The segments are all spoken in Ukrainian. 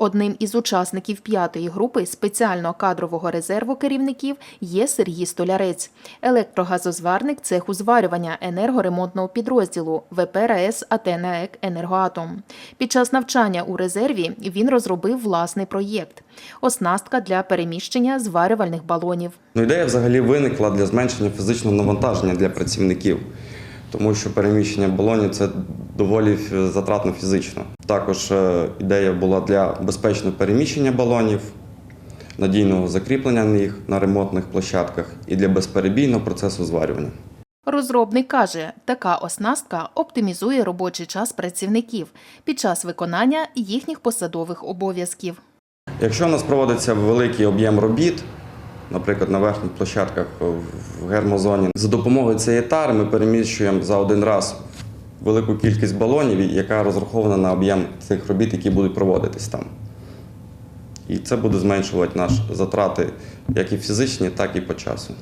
Одним із учасників п'ятої групи спеціального кадрового резерву керівників є Сергій Столярець, електрогазозварник цеху зварювання енергоремонтного підрозділу ВП РАЕС «Атенаек Енергоатом». Під час навчання у резерві він розробив власний проєкт – оснастка для переміщення зварювальних балонів. Ну, ідея взагалі виникла для зменшення фізичного навантаження для працівників, тому що переміщення балонів це доволі затратно фізично. Також е, ідея була для безпечного переміщення балонів, надійного закріплення їх на ремонтних площадках і для безперебійного процесу зварювання. Розробник каже, така оснастка оптимізує робочий час працівників під час виконання їхніх посадових обов'язків. Якщо у нас проводиться великий об'єм робіт, наприклад, на верхніх площадках в гермозоні, за допомогою цієї тари ми переміщуємо за один раз велику кількість балонів, яка розрахована на об'єм цих робіт, які будуть проводитись там. І це буде зменшувати наші затрати як і фізичні, так і по часу.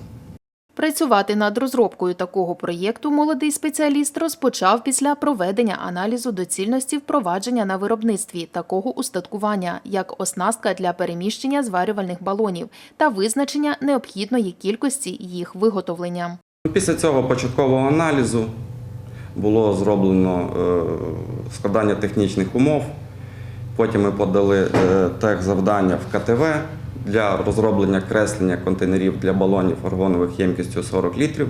Працювати над розробкою такого проєкту молодий спеціаліст розпочав після проведення аналізу доцільності впровадження на виробництві такого устаткування, як оснастка для переміщення зварювальних балонів та визначення необхідної кількості їх виготовлення. Після цього початкового аналізу було зроблено е, складання технічних умов. Потім ми подали тех завдання в КТВ для розроблення креслення контейнерів для балонів аргонових ємкістю 40 літрів.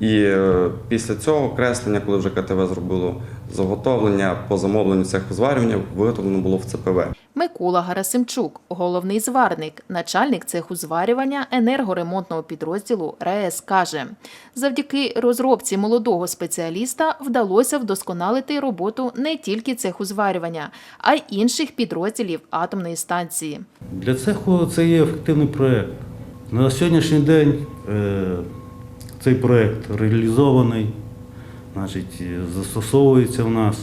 І е, після цього креслення, коли вже КТВ зробило заготовлення по замовленню цеху зварювання, виготовлено було в ЦПВ. Микола Гарасимчук, головний зварник, начальник цеху зварювання енергоремонтного підрозділу РАЕС, каже, завдяки розробці молодого спеціаліста вдалося вдосконалити роботу не тільки цеху зварювання, а й інших підрозділів атомної станції. Для цеху це є ефективний проєкт. На сьогоднішній день е, цей проєкт реалізований, значить, застосовується в нас.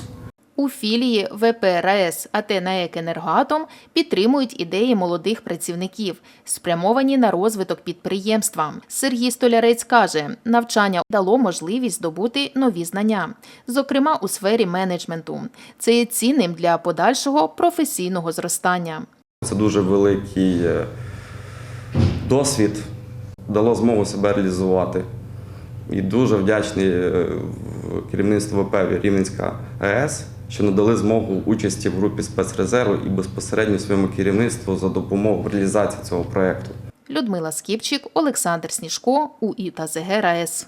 У філії ВП РАЕС «Атенаек Енергоатом» підтримують ідеї молодих працівників, спрямовані на розвиток підприємства. Сергій Столярець каже, навчання дало можливість здобути нові знання, зокрема у сфері менеджменту. Це є цінним для подальшого професійного зростання. Це дуже великий е, досвід, дало змогу себе реалізувати. І дуже вдячний е, керівництву ВП Рівненська АЕС, що надали змогу участі в групі спецрезерву і безпосередньо своєму керівництву за допомогою в реалізації цього проєкту. Людмила Скіпчик, Олександр Сніжко, УІ та ЗГ РаЕС.